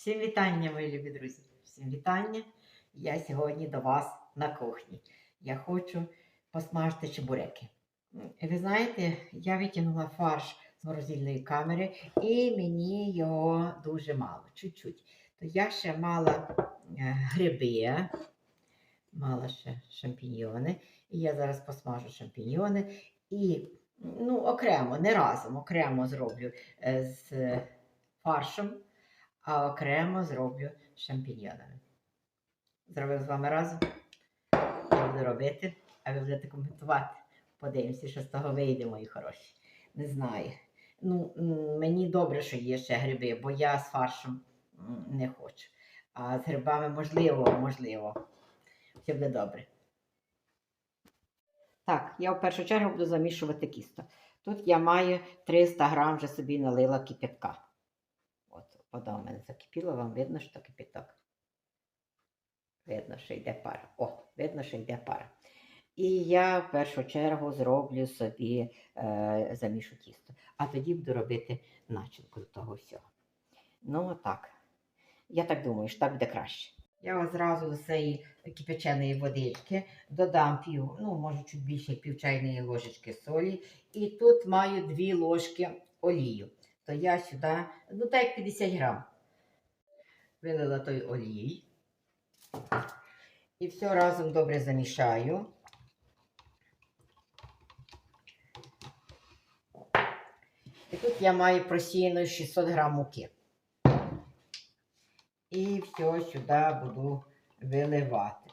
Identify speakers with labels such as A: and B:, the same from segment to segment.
A: Всім вітання, мої любі друзі. Всім вітання. Я сьогодні до вас на кухні. Я хочу посмажити чебуреки. Ви знаєте, я витягнула фарш з морозильної камери, і мені його дуже мало, чуть-чуть. То я ще мала е, гриби, мала ще шампіньйони. І я зараз посмажу шампіньйони. І ну, окремо, не разом, окремо зроблю е, з фаршем а окремо зроблю з шампіньйонами. Зробив з вами разом. Я буду робити, а ви будете коментувати. Подивимося, що з того вийде, мої хороші. Не знаю. Ну, мені добре, що є ще гриби, бо я з фаршем не хочу. А з грибами можливо, можливо. Все буде добре. Так, я в першу чергу буду замішувати кісто. Тут я маю 300 грам вже собі налила кип'ятка. Вода у мене закипіла, вам видно, що кипяток. Видно, що йде пара. О, видно, що йде пара. І я в першу чергу зроблю собі е, замішу тісто. А тоді буду робити начинку до того всього. Ну, так. Я так думаю, що так буде краще. Я одразу до цієї кипяченої водички додам пів, ну, може, чуть більше пів чайної ложечки солі. І тут маю дві ложки олію то я сюди, ну так як 50 грам. Вилила той олій. І все разом добре замішаю. І тут я маю просіяно 600 грам муки. І все сюди буду виливати.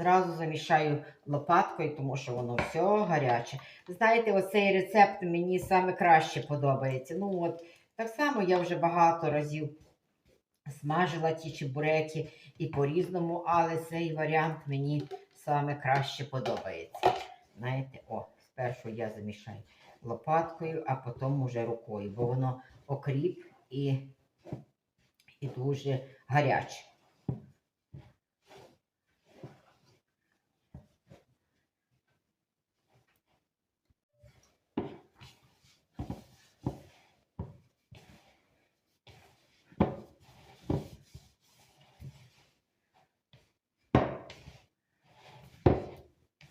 A: Зразу замішаю лопаткою, тому що воно все гаряче. Знаєте, оцей рецепт мені саме краще подобається. Ну от, так само я вже багато разів смажила ті чебуреки і по-різному, але цей варіант мені саме краще подобається. Знаєте, о, спершу я замішаю лопаткою, а потім уже рукою, бо воно окріп і, і дуже гаряче.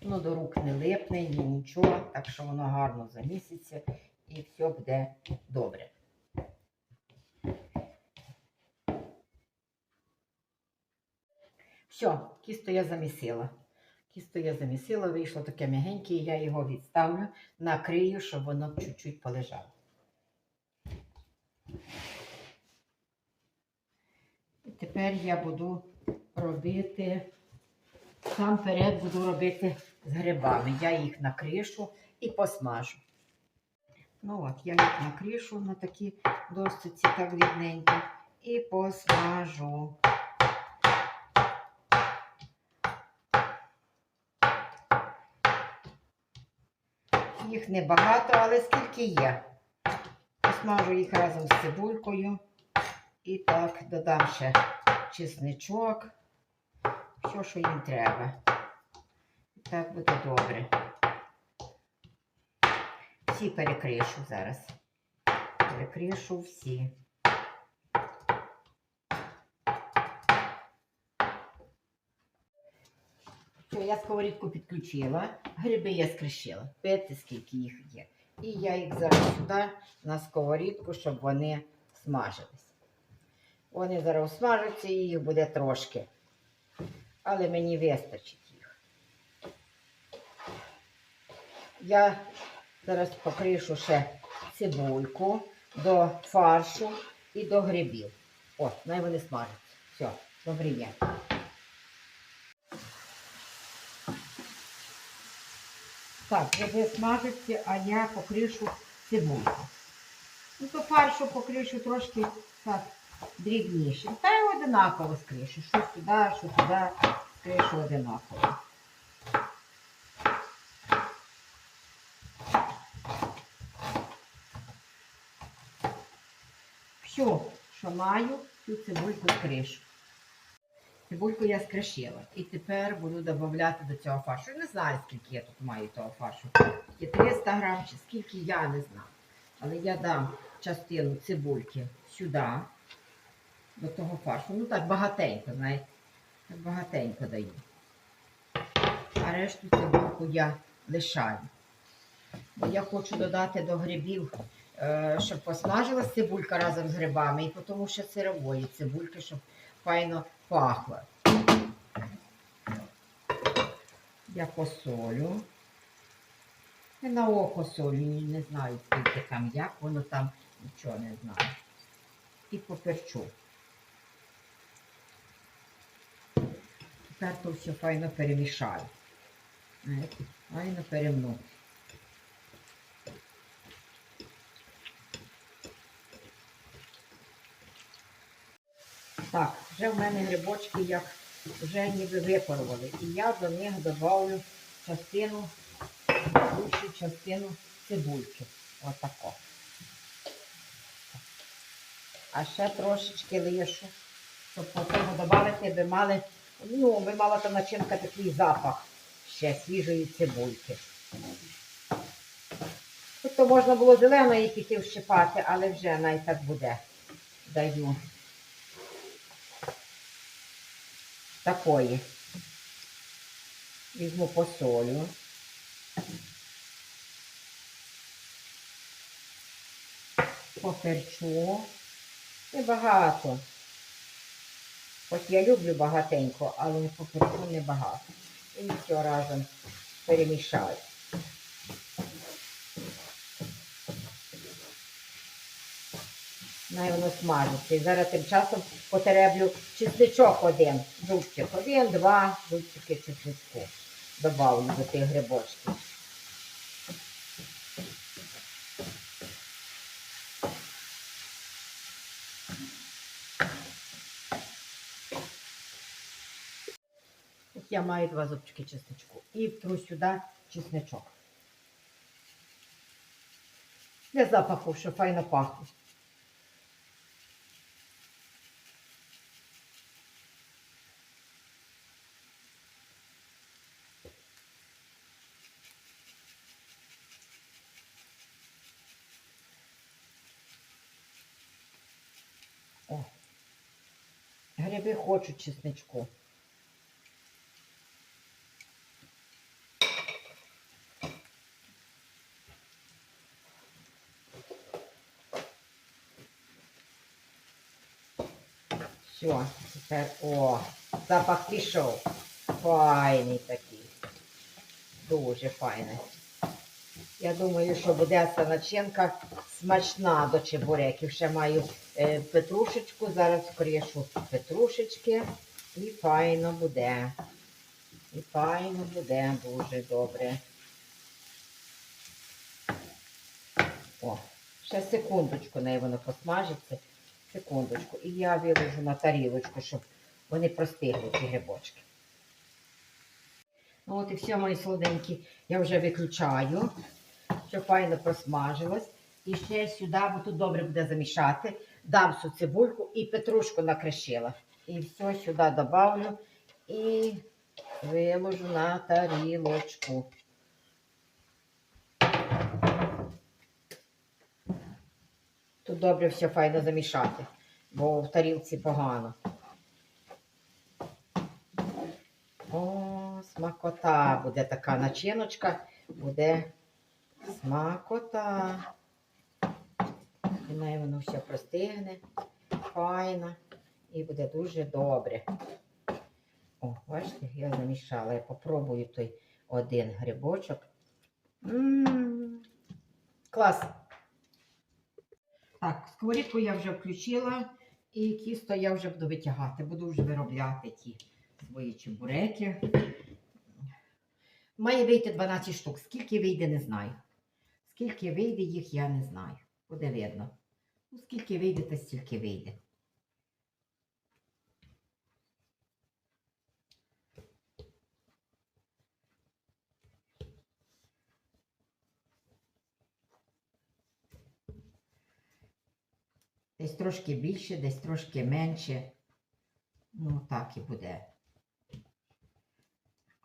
A: Ну, до рук не липне, ні нічого, так що воно гарно заміситься і все буде добре. Все, кісто я замісила. Кісто я замісила, вийшло таке м'ягеньке, я його відставлю, накрию, щоб воно чуть-чуть полежало. І тепер я буду робити Сам перед буду робити з грибами. Я їх накришу і посмажу. Ну от, я їх накришу на такі досточці так рівненько і посмажу. Їх небагато, але скільки є. Посмажу їх разом з цибулькою. І так додам ще чесничок все, що їм треба. І так буде добре. Всі перекришу зараз. Перекришу всі. Все, я сковорідку підключила, гриби я скришила. Пити, скільки їх є. І я їх зараз сюди на сковорідку, щоб вони смажились. Вони зараз смажаться і їх буде трошки але мені вистачить їх. Я зараз покришу ще цибульку до фаршу і до грибів. О, най вони смажаться. Все, добре є. Так, гриби смажаться, а я покришу цибульку. Ну, то фаршу покришу трошки так дрібніше. Та й одинаково скришу. Що сюди, що туди, скришу одинаково. Все, що маю, цю цибульку скришу. Цибульку я скришила. І тепер буду додати до цього фаршу. Не знаю, скільки я тут маю того фаршу. Є 300 грам чи скільки я не знаю. Але я дам частину цибульки сюди, до того фаршу. Ну так, багатенько, знаєте. Так багатенько даю. А решту цибульку я лишаю. Бо я хочу додати до грибів, щоб посмажилась цибулька разом з грибами, і тому що сирової цибульки, щоб файно пахло. Я посолю. Я на око солю, не знаю, скільки там, як воно там, нічого не знаю. І поперчу. Тепер то все файно перемішаю. Файно перемну. Так, вже в мене грибочки як вже ніби випарували. І я до них додавлю частину, більшу частину цибульки. Отако. А ще трошечки лишу, щоб потім додати, би мали, ну, би мала та начинка такий запах ще свіжої цибульки. Тобто можна було зеленої піти вщипати, але вже навіть так буде. Даю. Такої. Візьму посолю. Поперчу. Небагато. От я люблю багатенько, але поперчу небагато. І все разом перемішаю. Най воно смажиться. І зараз тим часом потереблю чесничок один. Зубчик. Один, два зубчики чесничку. Добавлю до тих грибочків. От я маю два зубчики чесничку. І втру сюди чесничок. Для запаху, що файно пахне. О. Гриби хочуть чесничку. Все, тепер о, запах пішов. Файний такий. Дуже файний. Я думаю, що буде ця начинка смачна до чебуреків. Ще маю петрушечку, зараз вкришу петрушечки. І файно буде. І файно буде дуже добре. О, ще секундочку неї воно посмажиться. Секундочку. І я виложу на тарілочку, щоб вони простигли, ці грибочки. Ну от і все, мої солоденькі, я вже виключаю, щоб файно просмажилось. І ще сюди, бо тут добре буде замішати, дам всю цибульку і петрушку накришила. І все сюди добавлю і виложу на тарілочку. Тут добре все файно замішати, бо в тарілці погано. О, смакота. Буде така начиночка, буде смакота. І най воно все простигне, файно. І буде дуже добре. О, бачите, я замішала. Я попробую той один грибочок. М, Клас. Так, сковорідку я вже включила і тісто я вже буду витягати. Буду вже виробляти ті свої чебуреки. Має вийти 12 штук. Скільки вийде, не знаю. Скільки вийде їх, я не знаю. Буде видно. Ну, скільки вийде, то стільки вийде. Десь трошки більше, десь трошки менше. Ну, так і буде.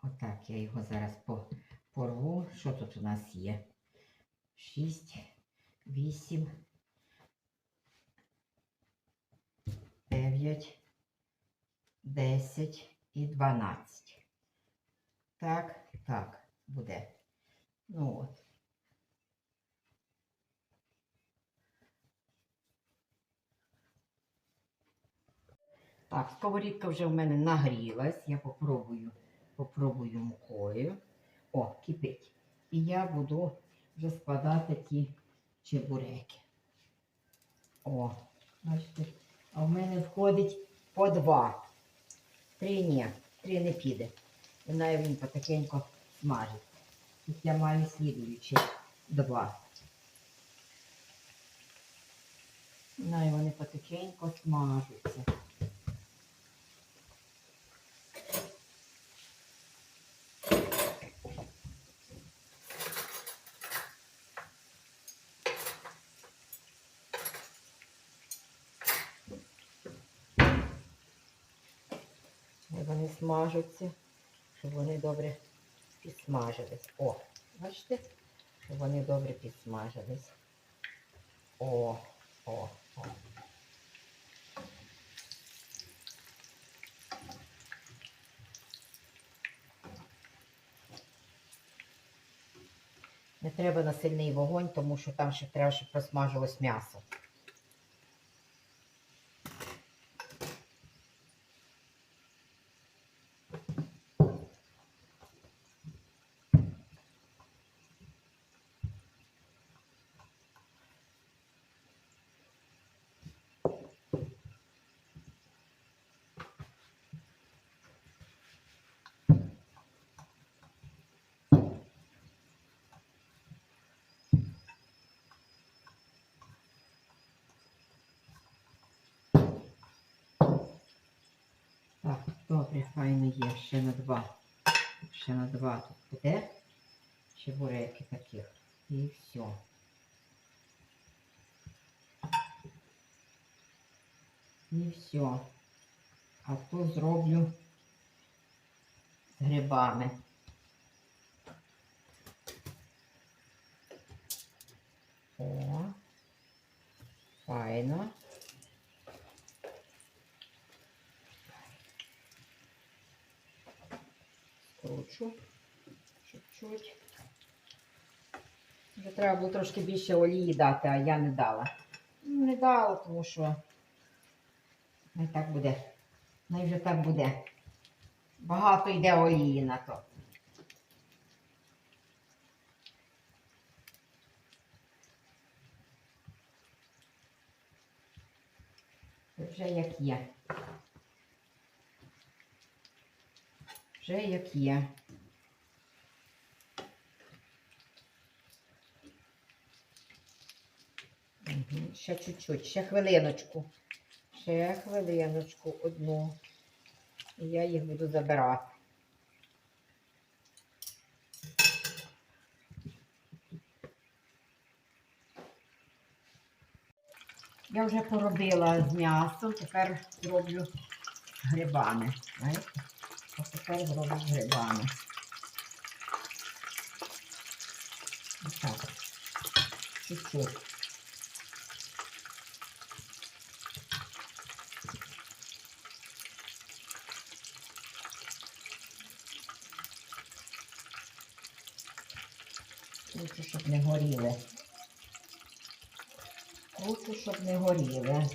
A: Отак я його зараз по- порву. Що тут у нас є? 6, 8, 9, 10 і 12. Так, так, буде. Ну от. Так, сковорідка вже в мене нагрілась. Я попробую, попробую мукою. О, кипить. І я буду вже складати ті чебуреки. О, бачите, а в мене входить по два. Три ні, три не піде. І навіть він потихеньку смажить. Тут я маю слідуючі два. Най вони потихеньку смажуться. Вони смажуться, щоб вони добре підсмажились. О, бачите? Щоб вони добре підсмажились. О, о, о. Не треба на сильний вогонь, тому що там ще треба, щоб просмажилось м'ясо. Так, добре, файно є. Ще на два. Ще на два тут буде. Чебуреки таких. І все. І все. А то зроблю з грибами. О, файно. Скручу чуть-чуть. Вже треба було трошки більше олії дати, а я не дала. Ну, Не дала, тому що не так буде. Не вже так буде. Багато йде олії на то. Вже як є. Вже як є. Ще чуть-чуть, ще хвилиночку. Ще хвилиночку одну. І я їх буду забирати. Я вже поробила з м'ясом, тепер зроблю грибами. А тепер зроблю з грибами. Так. Чуть-чуть. Кручу, щоб не горіли. Кручу, щоб не горіли.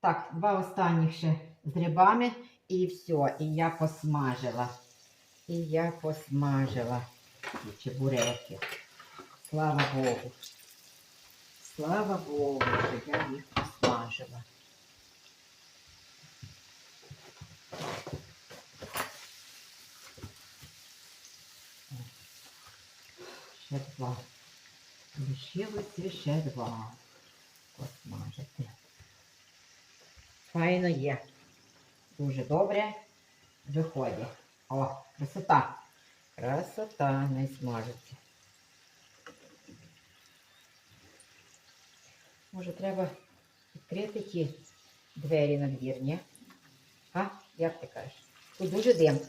A: Так, два останніх ще з грибами і все. І я посмажила. І я посмажила ці чебуреки. Слава Богу. Слава Богу, що я їх посмажила. Ще два. Лишилося ще два. Посмажити. Файно є. Дуже добре виходить. О, красота. Красота не смажиться. Може, треба відкрити ті двері на двір, ні? А? Як ти кажеш? Тут дуже дим.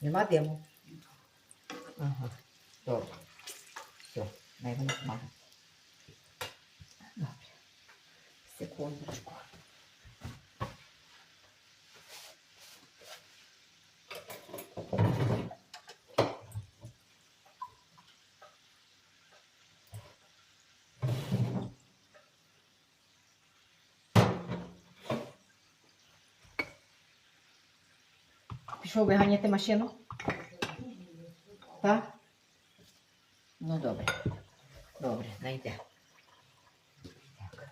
A: Нема диму. Ага, добре. Все, дай воно смажить. Добре. Секундочку. Пішов виганяти машину? Так? Ну добре. Добре, найде. Так.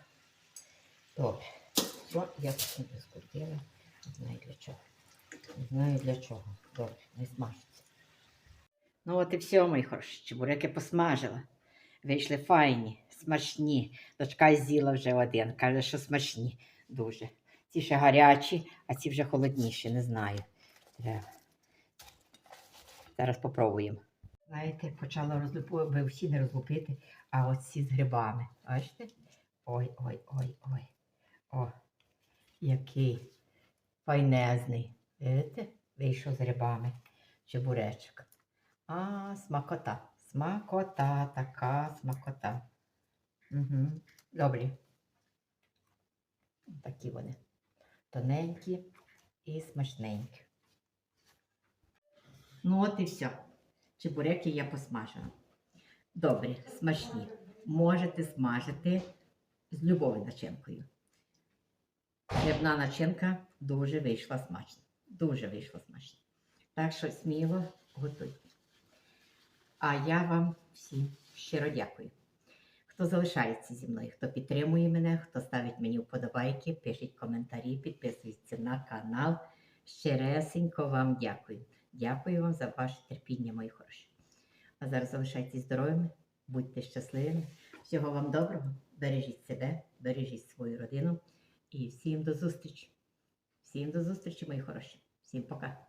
A: Добре. Все, я не скрутила. Не знаю для чого. Не знаю для чого. Добре, не смажиться. Ну от і все, мої хороші. Чебуреки посмажила. Вийшли файні, смачні. Дочка з'їла вже один. Каже, що смачні дуже. Ці ще гарячі, а ці вже холодніші, не знаю. Треба. Зараз попробуємо. Знаєте, почала розлупити, всі не розлупити, а от ці з грибами. Бачите? Ой, ой, ой, ой. О, який файнезний. Видите? Вийшов з грибами. Чебуречок. А, смакота. Смакота, така смакота. Угу. Добрі. Такі вони. Тоненькі і смачненькі. Ну, от і все. Чебуреки я посмажила. Добрі, смачні. Можете смажити з любою начинкою. Грибна начинка дуже вийшла смачна. Дуже вийшла смачна. Так що сміло готуйте. А я вам всім щиро дякую. Хто залишається зі мною, хто підтримує мене, хто ставить мені вподобайки, пишіть коментарі, підписуйтесь на канал. Щиресенько вам дякую. Дякую вам за ваше терпіння, мої хороші. А зараз залишайтесь здоровими, будьте щасливими. Всього вам доброго. Бережіть себе, бережіть свою родину. І всім до зустрічі. Всім до зустрічі, мої хороші. Всім пока.